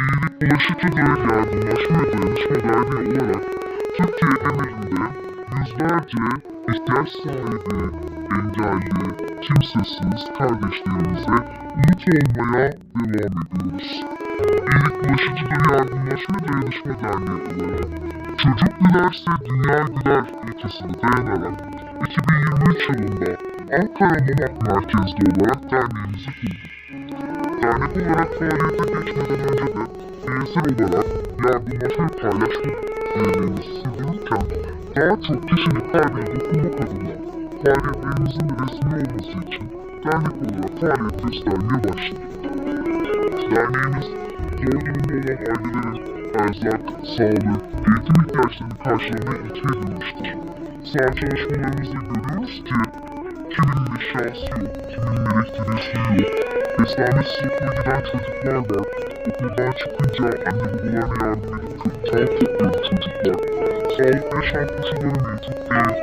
İyilik bulaşıcıdır yardımlaşma ve dayanışma derneği olarak Türkiye genelinde yüzlerce ihtiyaç sahibi, engelli, kimsesiz kardeşlerimize umut olmaya devam ediyoruz. İyilik bulaşıcıdır yardımlaşma ve dayanışma derneği olarak Çocuk gülerse dünya güler ilkesine dayanarak 2023 yılında Ankara Mamak merkezli olarak derneğimizi kurduk. Dernek olarak faaliyete geçmeden önce de bireysel olarak yardımlaşma ve paylaşma görevimizi sürdürürken daha çok kişinin kalbine dokunmak adına faaliyetlerimizin resmi olması için dernek olarak faaliyet göstermeye başladık. Derneğimiz zor durumda olan ailelerin erzak, sağlık, eğitim ihtiyaçlarını karşılamaya ilke edilmiştir. Sağ çalışmalarımızda görüyoruz ki kiminin eşyası yok, kiminin elektriği yok, giden çocuklar var, okuldan çıkınca anne babalarına yardım edip topluyor çocuklar. Sağlıklı yaşam koşulları mevcut değil.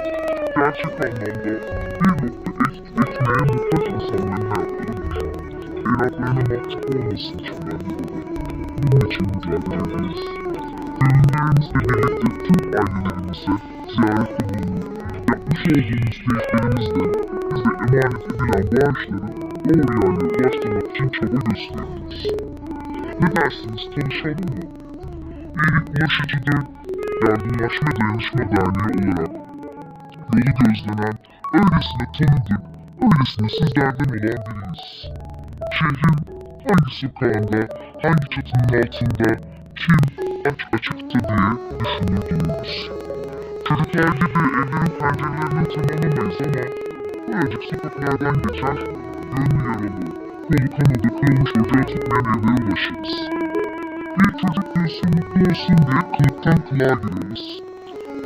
Gerçek anlamda bir nokta et, ekmeğe muhtaç insanların hayatlarıdır. Evlatlarına mahcup olmasın için ben de bunun için mücadele ediyoruz. Gönüllerimizle birlikte tüm ailelerimize ziyarette bulunup yapmış olduğumuz teyitlerimizle bize emanet edilen bağışları Dersiniz tanışalım mı? İyilik bulaşıcıdır, yardımlaşma dayanışma derneği olarak yolu gözlenen, öylesine tanıdık, öylesine sizlerden olan biriyiz. Şehrin hangi sokağında, hangi çatının altında, kim aç açıkta diye düşünürdünüz. Çocuklar gibi evlerin pencerelerini tamamlamayız ama birazcık sokaklardan geçer, gönlü yaralı, kolu kanadı kırılmış ocağı tutmayan evlere ulaşırız. Olsun diye kılıktan kulağa gireriz.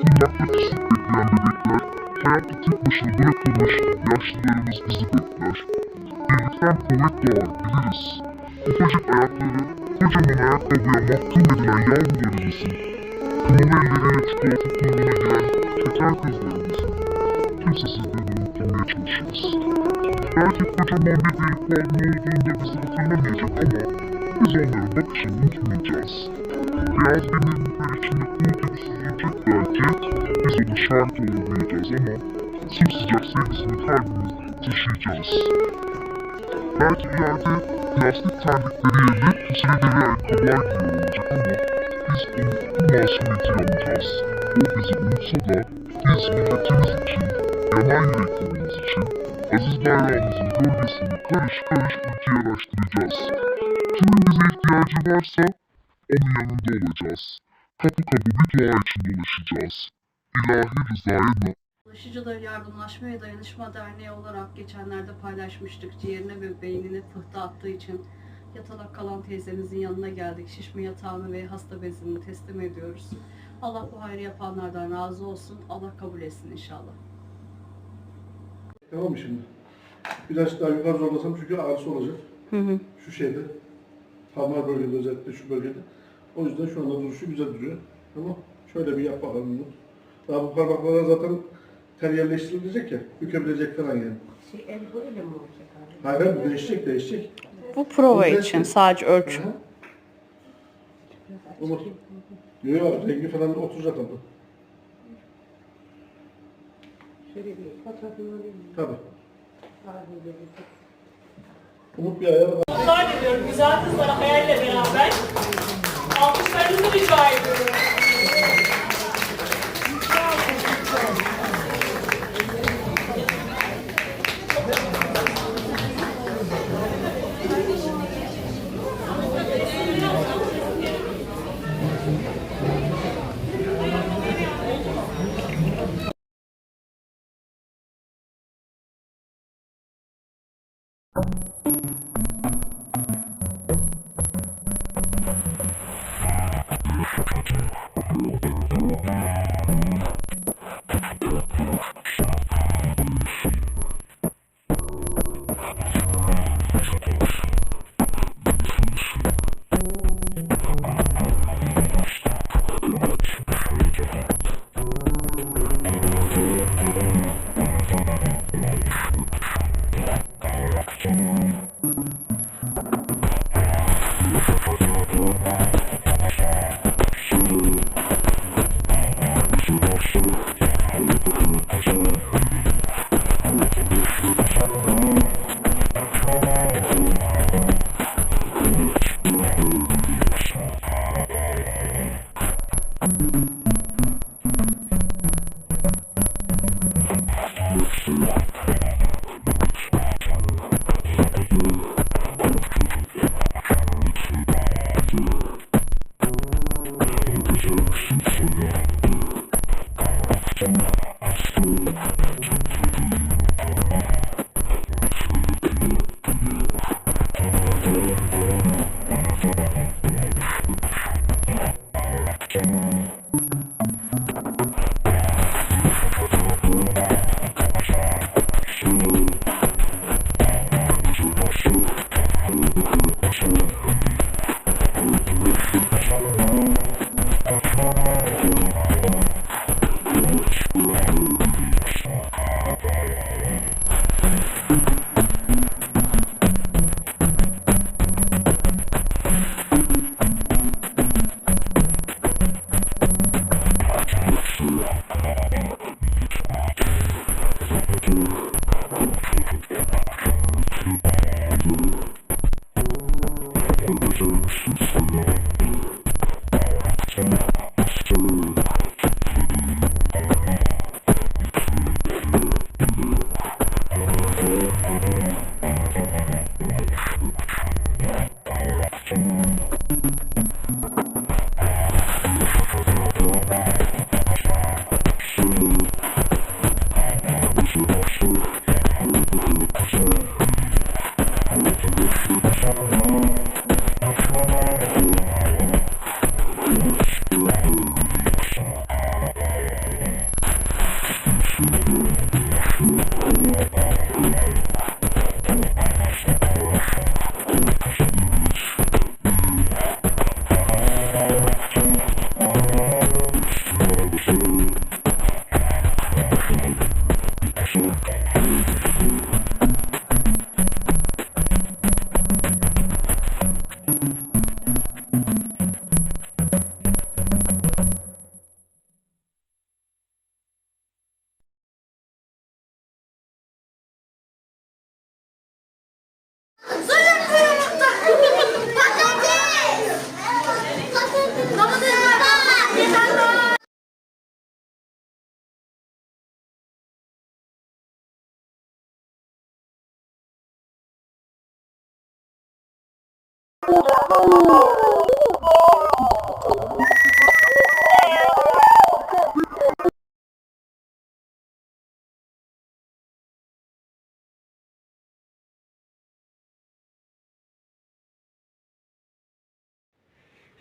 Kundakta pislik bekleyen bebekler, hayatta tek başına bırakılmış yaşlılarımız bizi bekler. Birlikten kuvvet doğar biliriz. Ufacık ayakları, kocaman ayakkabıya mahkum edilen yavrularımızın, kınalı elleriyle çikolata kuyruğuna giren şeker kızlarımızın, kimsesizliğini unutturmaya çalışırız. Belki kocaman bir delik var ne olduğunda bizi hatırlamayacak ama bakışını unutmayacağız. Beyaz binirlikler içinde kum gibi süzülecek belki, biz ona şahit olamayacağız ama sımsıcak sevgisini kalbimizde taşıyacağız. Belki ileride plastik terlikleri yerine pusulederi ayakkabılar giyiyor olacak ama biz onu bu masumiyeti alacağız. O bizi unutsa da biz milletimiz için, yanan yüreklerimiz için aziz bayrağımızın gölgesini karış karış ülkeye ulaştıracağız. Kimin bize ihtiyacı varsa onun yanında olacağız. Kapı kapı bir dua için dolaşacağız. İlahi rızaya na- Ulaşıcılar Yardımlaşma ve Dayanışma Derneği olarak geçenlerde paylaşmıştık. Ciğerine ve beynine pıhtı attığı için yatalak kalan teyzemizin yanına geldik. Şişme yatağını ve hasta bezini teslim ediyoruz. Allah bu hayrı yapanlardan razı olsun. Allah kabul etsin inşallah. Tamam mı şimdi? Biraz daha yukarı zorlasam çünkü ağrısı olacak. Şu şeyde. Parmağı bölgede özellikle şu bölgede. O yüzden şu anda duruşu güzel duruyor. Tamam. Şöyle bir yap bakalım bunu. Daha bu parmaklara zaten ter yerleştirilecek ya. Bükebilecek falan yani. Şey, el böyle mi olacak abi? Hayır hayır bu değişecek değişecek. Bu prova için, için sadece ölçü. Umut. Yok yok rengi falan oturacak ama. Şöyle bir fotoğrafını alayım mı? Tabii. Abi böyle bir- Umut bir ayağına bak. Alkışlar diliyorum güzel kızlara hayalle beraber. Santos.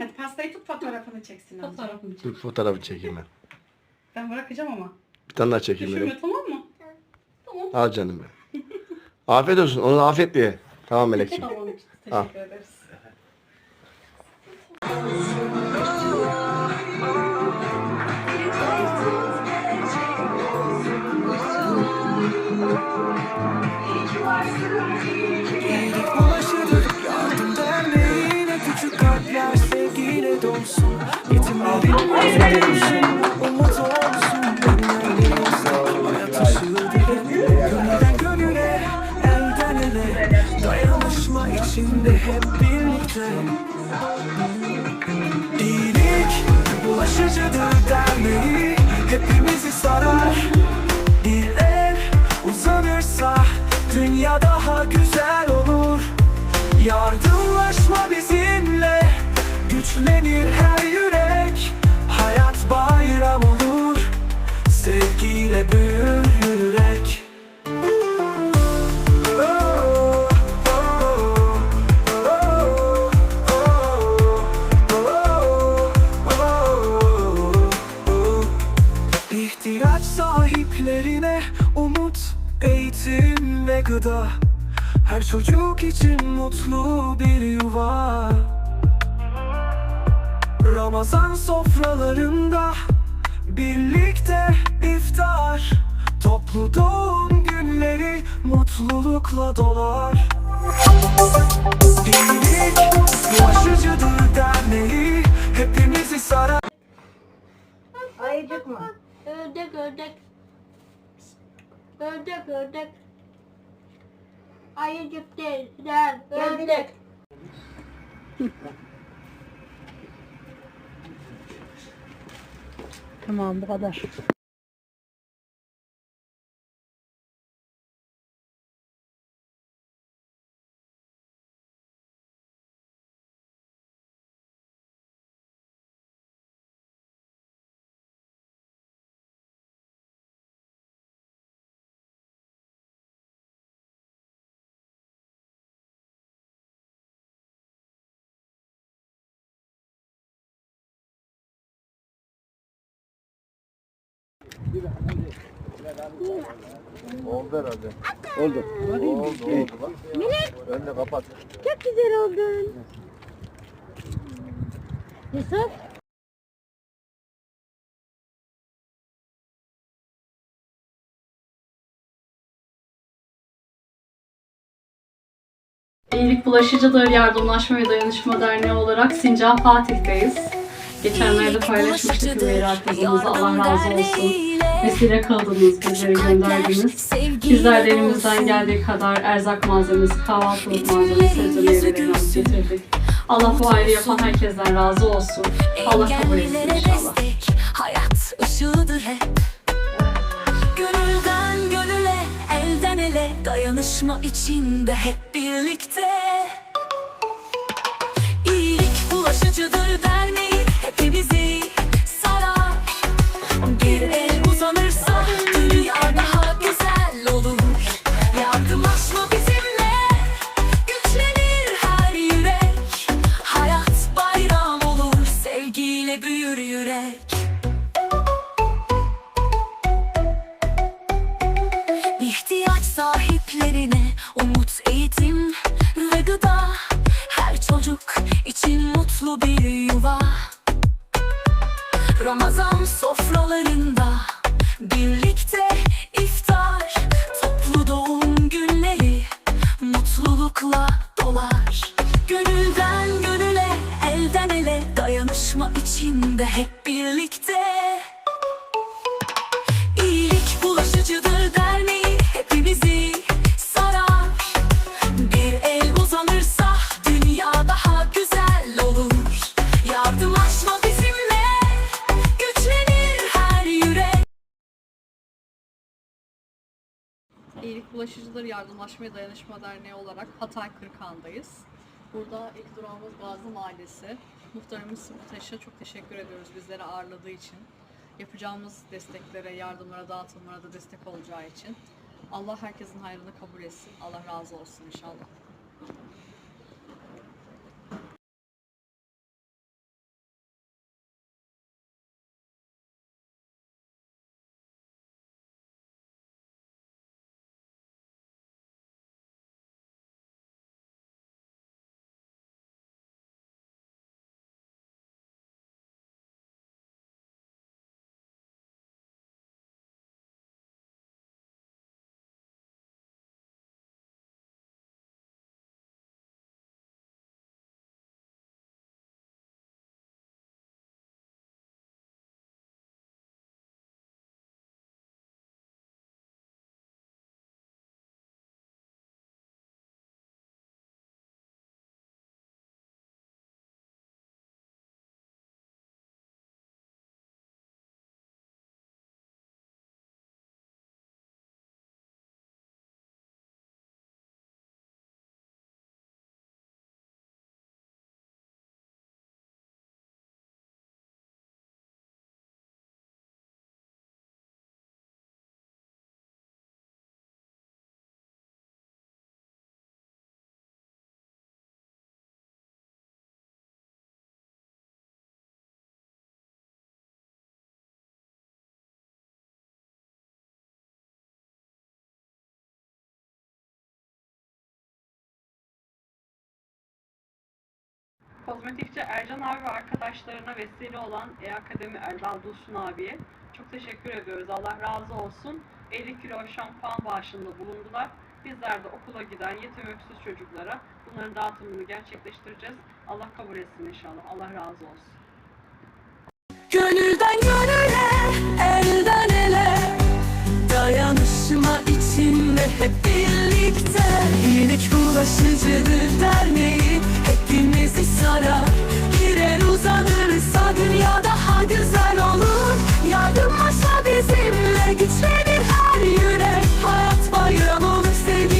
Hadi pastayı tut fotoğrafını çeksin. Fotoğrafını çek. Dur fotoğrafı çekeyim ben. Ben bırakacağım ama. Bir tane daha çekeyim benim. Düşünme tamam mı? Al canım benim. Afiyet olsun. Onu afiyet diye. Tamam Melekciğim. Tamam. Teşekkür ederiz. Dayanışma içinde hep Hepimizi sarar Bir uzanırsa Dünya daha güzel olur Yardımlaşma bizimle. Güçlenir her gıda Her çocuk için mutlu bir yuva Ramazan sofralarında birlikte iftar Toplu doğum günleri mutlulukla dolar İyilik bulaşıcıdır derneği hepimizi sarar Ayıcık mı? Ördek ördek. Ördek ördek. Ayıcık değil. Değil. Ördek. Tamam bu kadar. Oldu herhalde. Oldu. Oldu oldu bak. Önüne kapat. Çok güzel oldun. Yusuf. İyilik Bulaşıcıdır Yardımlaşma ve Dayanışma Derneği olarak Sincan Fatih'teyiz. Geçenlerde paylaşmıştık Hümeyra kızımızı. Allah razı olsun. vesile kıldınız, bizlere gönderdiniz. Bizler de elimizden geldiği kadar erzak malzemesi, kahvaltılık malzemesi, alıp getirdik. Allah bu ayrı yapan herkesten razı olsun. Allah kabul etsin inşallah. hayat ışığıdır hep. Gönülden gönüle, elden ele, dayanışma içinde hep birlikte. İyilik bulaşıcıdır derneği, hepimizi sarar. Bir el uzanırsa dünya daha güzel olur. Yardımlaşma bizimle, güçlenir her yürek. Hayat bayram olur, sevgiyle büyür yürek. İhtiyaç sahiplerine umut, eğitim ve gıda Her çocuk için mutlu bir yuva Ramazan sofralarında birlikte iftar Toplu doğum günleri mutlulukla dolar. Gönülden gönüle, elden ele dayanışma içinde hep Bulaşıcıları Yardımlaşma ve Dayanışma Derneği olarak Hatay Kırıkhan'dayız. Burada ilk durağımız Gazi Mahallesi. Muhtarımız Muhteş'e çok teşekkür ediyoruz bizleri ağırladığı için. Yapacağımız desteklere, yardımlara, dağıtımlara da destek olacağı için. Allah herkesin hayrını kabul etsin. Allah razı olsun inşallah. Kozmetikçi Ercan abi ve arkadaşlarına vesile olan E-Akademi Erdal Dursun abiye çok teşekkür ediyoruz. Allah razı olsun. 50 kilo şampuan bağışında bulundular. Bizler de okula giden yetim öksüz çocuklara bunların dağıtımını gerçekleştireceğiz. Allah kabul etsin inşallah. Allah razı olsun. Gönülden gönüle, elden ele Dayanışma içinde hep birlikte İyilik bulaşıcıdır derneği Hepimizi sarar. Bir el uzanırsa dünya daha güzel olur Yardımlaşma bizimle güçlenir her yürek Hayat bayram olur sevgiyle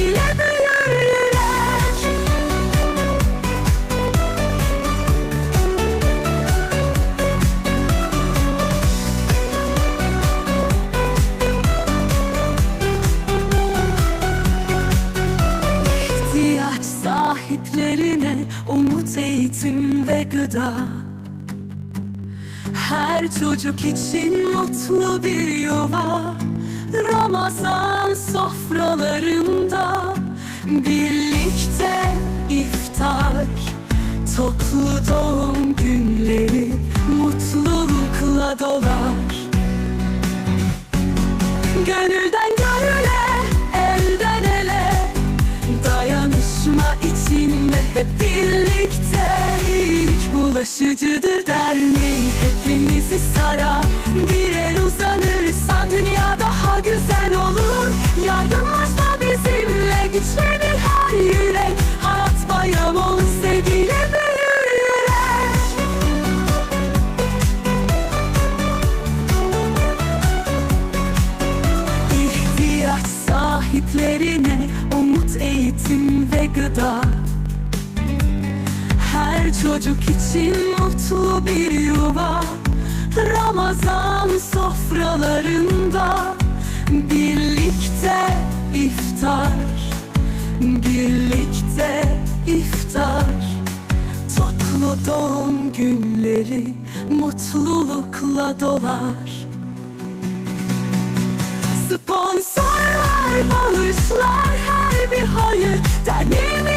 gıda. Her çocuk için mutlu bir yuva. Ramazan sofralarında birlikte iftar. Toplu doğum günleri mutlulukla dolar. Gönülden gönüle, hep birlikte bulaşır Bulaşıcıdır derneği hepimizi sarar Bir çocuk için mutlu bir yuva. Ramazan sofralarında Birlikte iftar Birlikte iftar. Toplu doğum günleri Mutlulukla dolar. Sponsorlar, bağışlar her bir hayır. Derneğimizde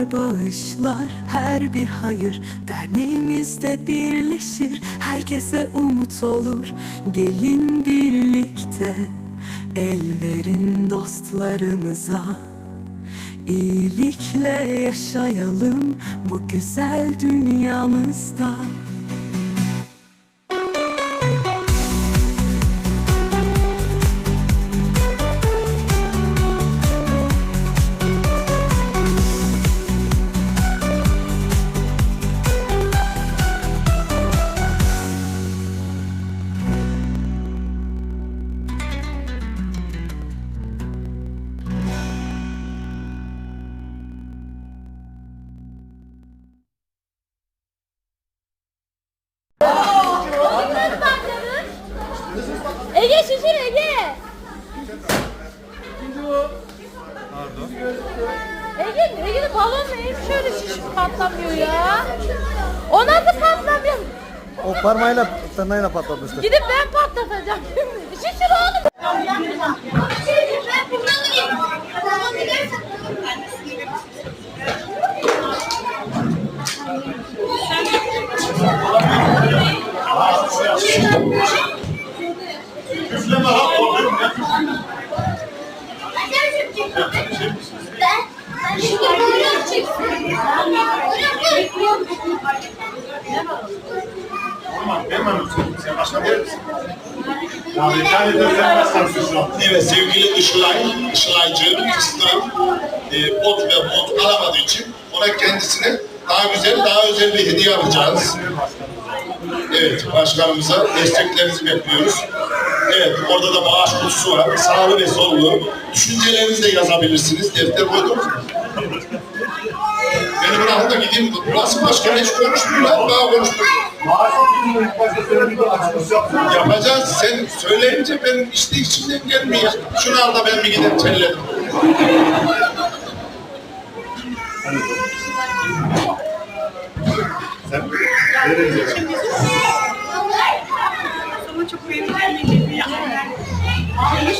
Sponsorlar, bağışlar, her bir hayır Derneğimizde birleşir, herkese umut olur Gelin birlikte, el verin dostlarımıza İyilikle yaşayalım bu güzel dünyamızda parmağıyla tırnağıyla patlatmıştı. Gidip ben patlatacağım şimdi. Şişir oğlum. Evet sevgili Işılay, Işılaycı, fıstığım e, ot ve bot alamadığı için ona kendisine daha güzel, daha özel bir hediye alacağız. Evet, başkanımıza desteklerinizi bekliyoruz. Evet, orada da bağış kutusu var. Sağlı ve sollu. Düşüncelerinizi de yazabilirsiniz. Defter koydum. Beni bırakın da gideyim. Burası başkan hiç konuşmuyor. Daha konuşmuyor. Yapacağız. Sen söyleyince benim işte içimden gelmiyor. Şunu al da ben bir gidip telledim. Sana çok beğeneceğim gibi yani. Almış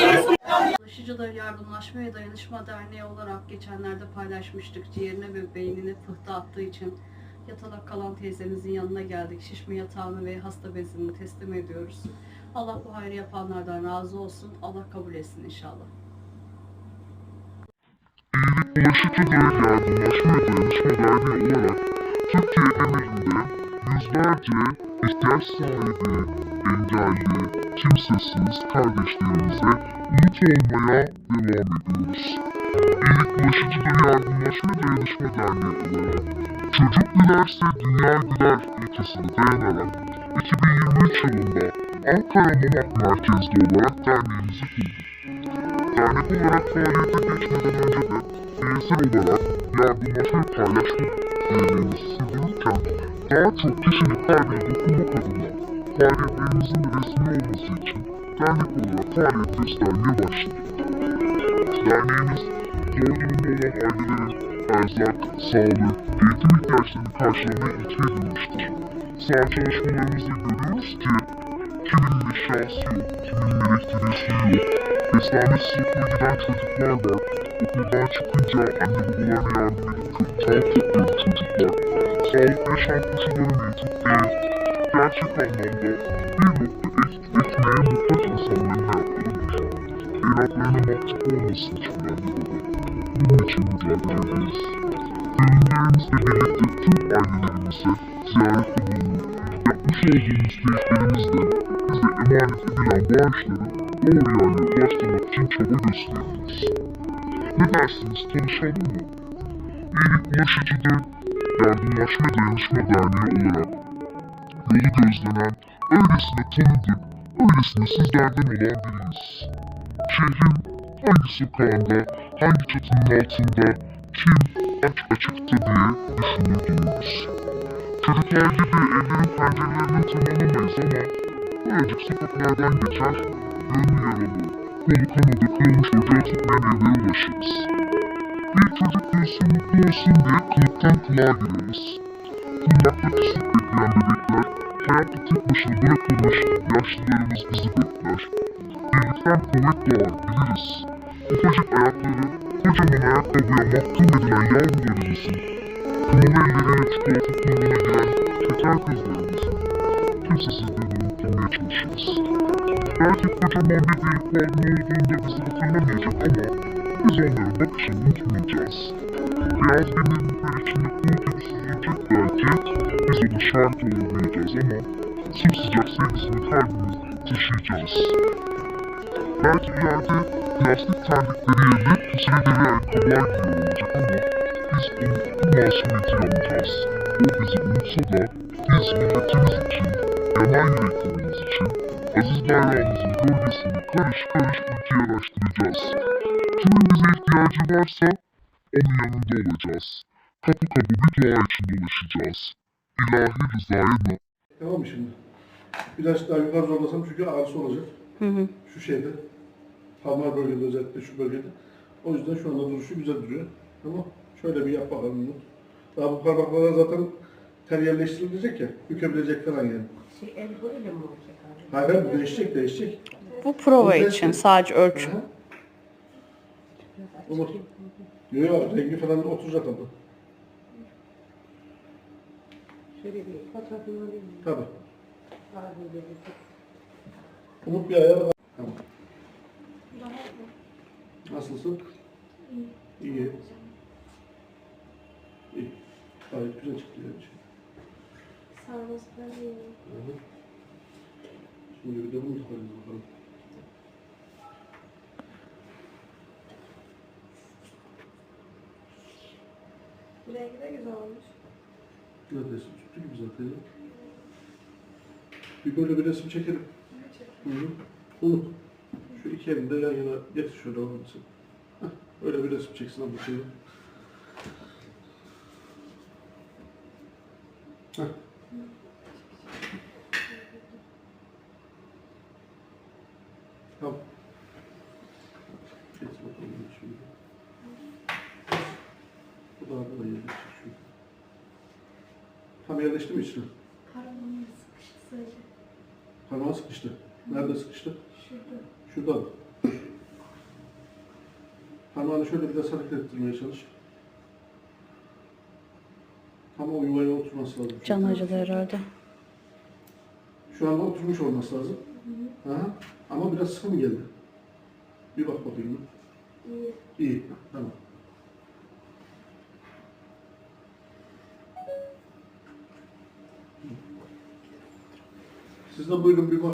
bize. Bulaşıcılar Yardımlaşma ve Dayanışma Derneği olarak geçenlerde paylaşmıştık. Ciğerine ve beynine pıhtı attığı için yatalak kalan teyzemizin yanına geldik. Şişme yatağını ve hasta bezini teslim ediyoruz. Allah bu hayrı yapanlardan razı olsun. Allah kabul etsin inşallah. Bulaşıcıdır Yardımlaşma ve Dayanışma Derneği olarak Türkiye genelinde yüzlerce ihtiyaç sahibi, engelli, kimsesiz kardeşlerimize umut olmaya devam ediyoruz. İyilik Bulaşıcıdır Yardımlaşma ve Dayanışma Derneği olarak Çocuk gülerse dünya güler ilkesine dayanarak 2023 yılında Ankara Mamak merkezli olarak derneğimizi kurduk. Dernek olarak faaliyete geçmeden önce de bireysel olarak yardımlaşma ve paylaşma görevlerimizi sürdürürken daha çok kişinin kalbine dokunmak adına faaliyetlerimizin resmi olması için dernek olarak faaliyet göstermeye başladık. Derneğimiz zor durumda olan ailelerin erzak, sağlık, eğitim ihtiyaçlarını karşılamaya ilke edilmiştir. Sağ çalışmalarımızda görüyoruz ki kiminin eşyası yok, kiminin elektriği yok, beslenmesi okula giden çocuklar var, okuldan çıkınca anne babalarına yardım edip kağıt topluyor çocuklar. Sağlıklı yaşam koşulları mevcut değil. Gerçek anlamda bir nokta ek, ekmeğe muhtaç insanların hayatlarıdır. Evlatlarına mahcup olmasın için ben baba. Bunun için mücadele ediyoruz. Ürünlerimizle birlikte tüm ailelerimize ziyarette bulunup yapmış olduğumuz teyitlerimizle bize emanet edilen bağışları doğru yerlere ulaştırmak için çaba gösteriyoruz. Ne dersiniz tanışalım mı? İyilik Bulaşıcıdır Yardımlaşma Dayanışma Derneği olarak yolu gözlenen, öylesine tanıdık, öylesine sizlerden olan biriyiz. Şehrin hangi sokağında, hangi çatının altında, kim aç açıkta diye düşünürdünüz. Çocuklar gibi evlerin pencerelerini tırmanamayız ama birazcık sokaklardan geçer, gönlü yaralı, kolu kanadı kırılmış ocağı tutmayan evlere ulaşırız. Bir çocuk büyüsün mutlu olsun diye kılıktan kulağa gireriz. Kundakta pislik bekleyen bebekler, hayatta tek başına bırakılmış yaşlılarımız bizi bekler. Birlikten kuvvet doğar, biliriz. Ufacık ayakları, kocaman ayakkabıya mahkum edilen yavrularımızın, kınalı elleriyle çikolata kuyruğuna giren şeker kızlarımızın, kimsesiz birbirini unutturmaya çalışırız. Belki kocaman bir büyük varlığın olduğunda bizi hatırlamayacak ama biz onların bakışını unutmayacağız. Beyaz bir içinde kum ona şahit olamayacağız ama sımsıcak sevgisini kalbimizde taşıyacağız. Belki ileride plastik terlikleri yerine pusulederi ayakkabılar giyiyor olacak ama biz onu bu masumiyeti alacağız. O bizi unutsa da biz milletimiz için, yanan yüreklerimiz için aziz bayrağımızın gölgesini karış karış ülkeye araştıracağız. Kimin bize ihtiyacı varsa onun yanında olacağız. Kapı kapı bir dua için dolaşacağız. İlahi rızaya na- Tamam mı şimdi? Biraz daha yukarı zorlasam çünkü ağrısı olacak. Şu şeyde. Parmak bölgede özellikle şu bölgede. O yüzden şu anda duruşu güzel duruyor. Tamam. Şöyle bir yap bakalım bunu. Daha bu parmaklara zaten ter yerleştirilecek ya. Bükebilecek falan yani. Şey, el böyle mi olacak abi? Hayır hayır bu değişecek değişecek. Bu prova Güzel. için sadece ölçü. Aha. Umut. Yok yok rengi falan da oturacak ama. Şöyle bir fotoğrafını alayım mı? Tabii. Abi dedi. Umut bir ayağına bak. Tamam. Nasılsın? İyi. İyi. İyi. Gayet güzel çıktı yani. Sağ olasın. iyi. Hı hı. Şimdi bir de bunu koyalım bakalım. Rengi de güzel olmuş. Neredeyse tuttu gibi zaten ya. Bir böyle bir resim çekelim. Hı hı. Umut. Şu iki elini de yan yana getir şöyle musun? Heh, öyle bir resim çeksin ama seni. Heh. Tamam. Getir bakalım bunu şimdi. Bu da arada yerleşecek şu. Tam yerleşti mi içine? Parmağım sıkıştı sadece. Parmağı sıkıştı. Nerede sıkıştı? Şurada. Şuradan. Parmağını şöyle biraz hareket ettirmeye çalış. Tam o yuvaya oturması lazım. Can acıdı herhalde. Şu anda oturmuş olması lazım. Aha. Ama biraz sıkı mı geldi? Bir bak bakayım. İyi. İyi. Tamam. Siz de buyurun bir bak.